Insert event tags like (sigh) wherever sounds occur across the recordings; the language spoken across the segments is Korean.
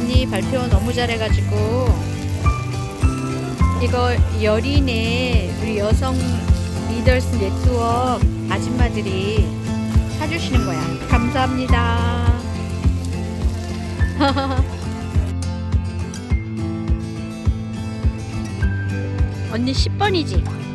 언니 발표 너무 잘해가지고 이거 여린의 우리 여성 리더스 네트워크 아줌마들이 사주시는 거야. 감사합니다. (laughs) 언니 10번이지?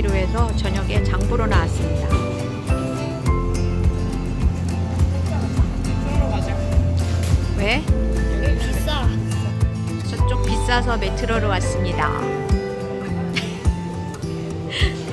먹기로 해서 저녁에 장 보러 나왔습니다. 왜? 비싸. 저쪽 비싸서 메트로로 왔습니다. (laughs)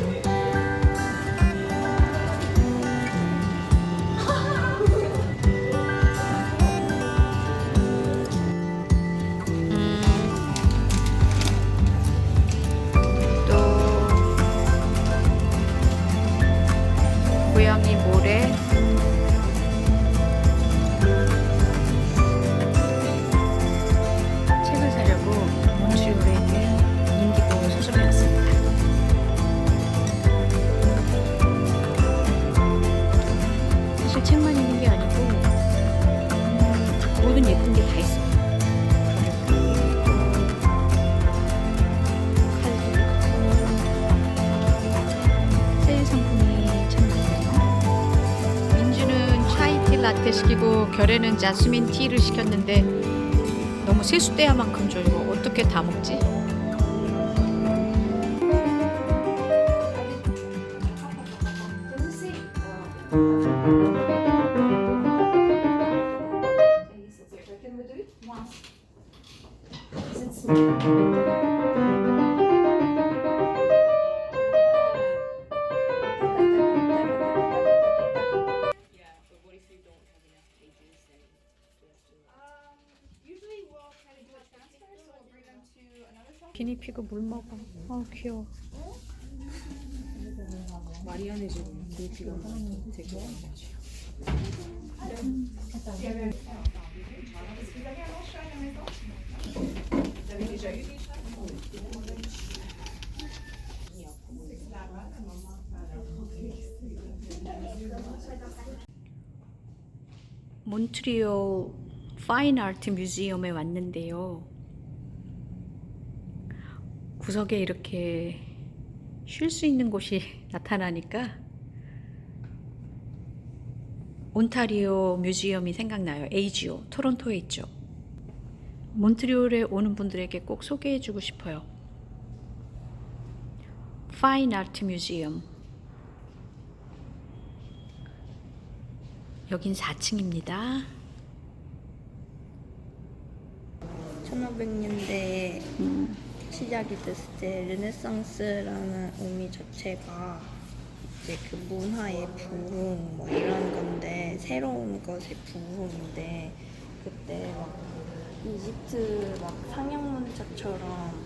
라떼 시키고 결에는 자스민 티를 시켰는데 너무 세수대야만큼 줘 이거 어떻게 다 먹지? 기니피그 물 먹어. 아 귀여워. 마리안의 지금 그렇게가 되게. 몬트리올 파인 아트 뮤지엄에 왔는데요. 구석에 이렇게 쉴 수 있는 곳이 (laughs) 나타나니까 온타리오 뮤지엄이 생각나요. 에이지오, 토론토에 있죠. 몬트리올에 오는 분들에게 꼭 소개해주고 싶어요. 파인 아트 뮤지엄. 여긴 4층입니다. 1500년대에 음, 시작이 됐을 때 르네상스라는 의미 자체가 이제 그 문화의 부흥 뭐 이런 건데 새로운 것의 부흥인데 그때 막 이집트 막 상형문자처럼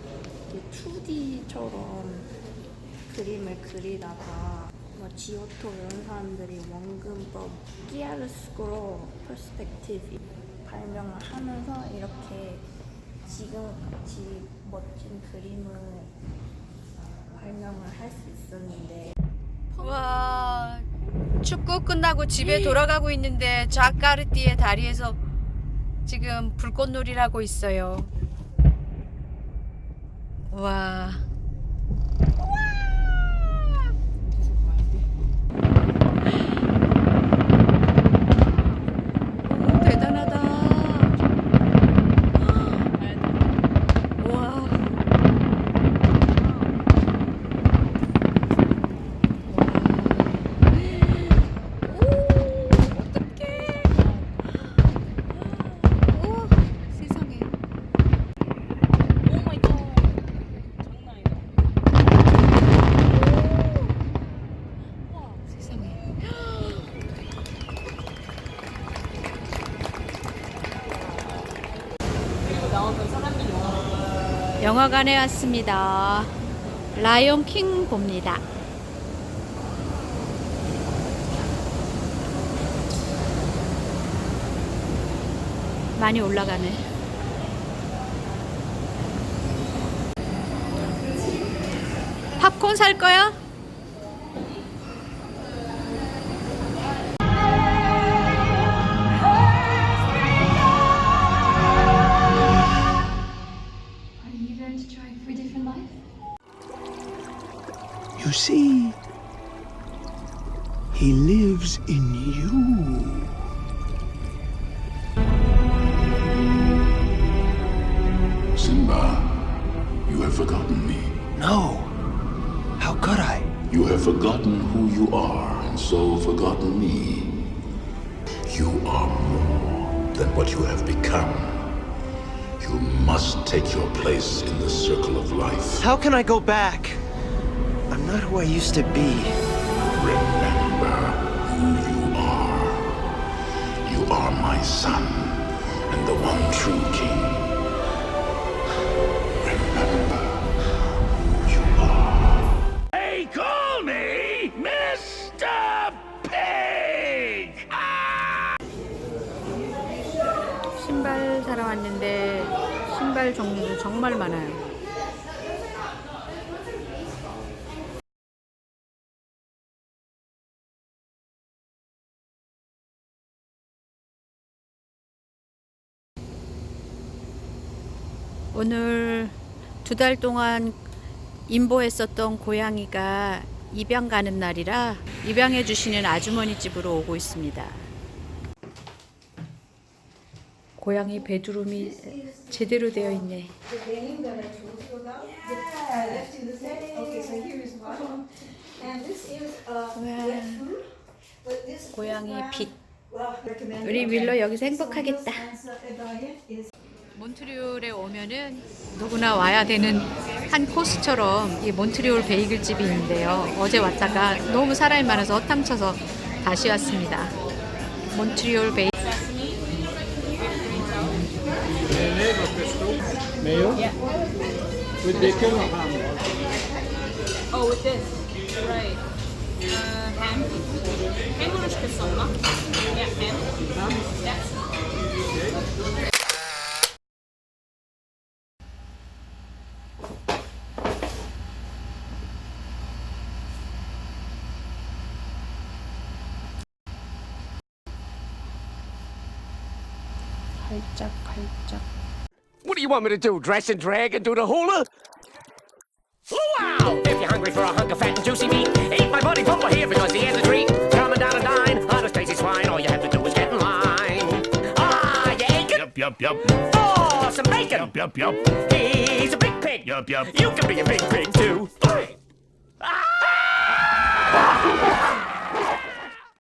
2D처럼 그림을 그리다가 뭐 지오토 이런 사람들이 원근법 끼아르스코로 퍼스펙티브 발명을 하면서 이렇게 지금 같이 멋진 그림을 발명을 할 수 있었는데 와 축구 끝나고 집에 돌아가고 있는데 자카르티의 다리에서 지금 불꽃놀이를 하고 있어요. 와. 영화관에 왔습니다. 라이온 킹 봅니다. 많이 올라가네. 팝콘 살 거야? In you. Simba, you have forgotten me. No. How could I? You have forgotten who you are, and so forgotten me. You are more than what you have become. You must take your place in the circle of life. How can I go back? I'm not who I used to be. Remember my son, and the one true king. Remember who you are. They call me Mr. Pig! 신발 사러 왔는데 신발 종류도 정말 많아요. 오늘 두 달 동안 임보했었던 고양이가 입양 가는 날이라 입양해 주시는 아주머니 집으로 오고 있습니다. 고양이 베드룸이 제대로 되어 있네. 와, 고양이 빛. 우리 윌러 여기서 행복하겠다. 몬트리올에 오면은 누구나 와야 되는 한 코스처럼 이 몬트리올 베이글 집이 있는데요. 어제 왔다가 너무 사람이 많아서 허탕쳐서 다시 왔습니다. 몬트리올 베이글. Mayo? With bacon or ham? Oh, with this. Right. Uh, ham. Ham oder Spezola? Yeah, ham. Yes. 활짝 활짝. What do you want me to do? Dress and drag and do the hula? Wow! If you're hungry for a hunk of fat and juicy meat, eat my buddy Pumper here because he has a treat. Coming down a dine, on a Stacy swine, all you have to do is get in line. Ah, you aching? Yup, yup, yup. For some bacon. Yup, yup. He's a big pig. Yup, yup. You can be a big pig too. Ah!